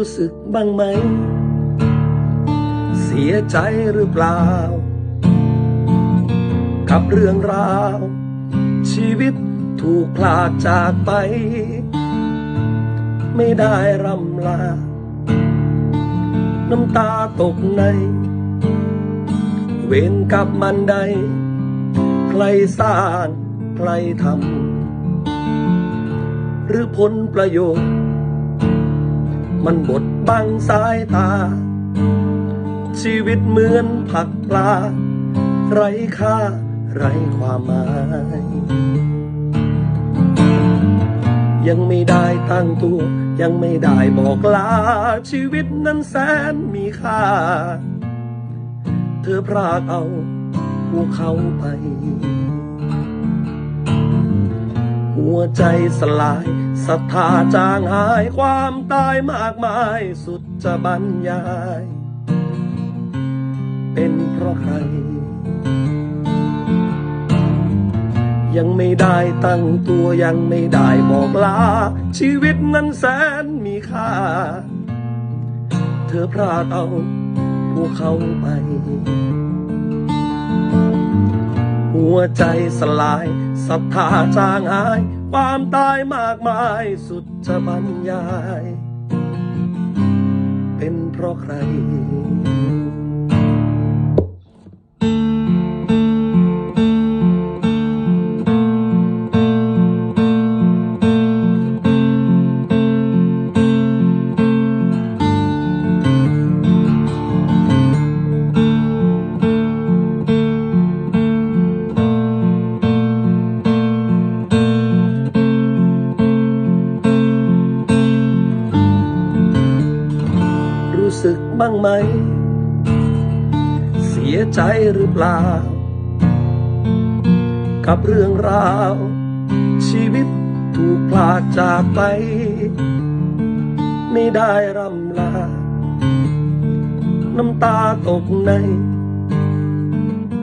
ู้สึกบ้างไหม เสียใจหรือเปล่า กับเรื่องราว ชีวิตถูกพลากจากไป ไม่ได้รำลา น้ำตาตกใน เวรกับมันใด ใครสร้าง ใครทำหรือผลประโยชน์ มันบดบังสายตา ชีวิตเหมือนผักปลา ไร้ค่าไร้ความหมาย ยังไม่ได้ตั้งตัว ยังไม่ได้บอกลา ชีวิตนั้นแสนมีค่า เธอพรากเอาพวกเขาไป หัวใจสลายศรัทธาจางหายความตายมากมายสุดจะบรรยาย เป็นเพราะใคร ยังไม่ได้ตั้งตัวยังไม่ได้บอกลา ชีวิตนั้นแสนมีค่า เธอพรากเอาพวกเขาไป หัวใจสลาย ศรัทธาจางหาย ความตายมากมายสุดจะบรรยาย เป็นเพราะใคร รู้สึกบ้างไหม เสียใจหรือเปล่า กับเรื่องราว ชีวิตถูกพลากจากไป ไม่ได้รำลา น้ำตาตกใน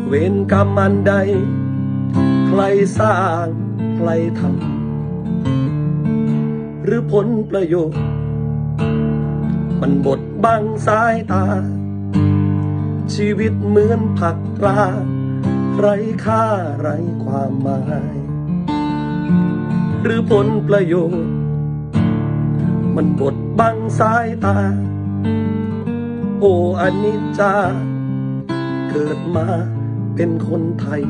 เวรกรรมอันใด ใครสร้าง ใครทำหรือผลประโยชน์ มันบดบังสายตา ชีวิตเหมือนผักปลาไร้ค่าไร้ความหมาย หรือผลประโยชน์ มันบดบังสายตา โออนิจจา เกิดมาเป็นคนไทย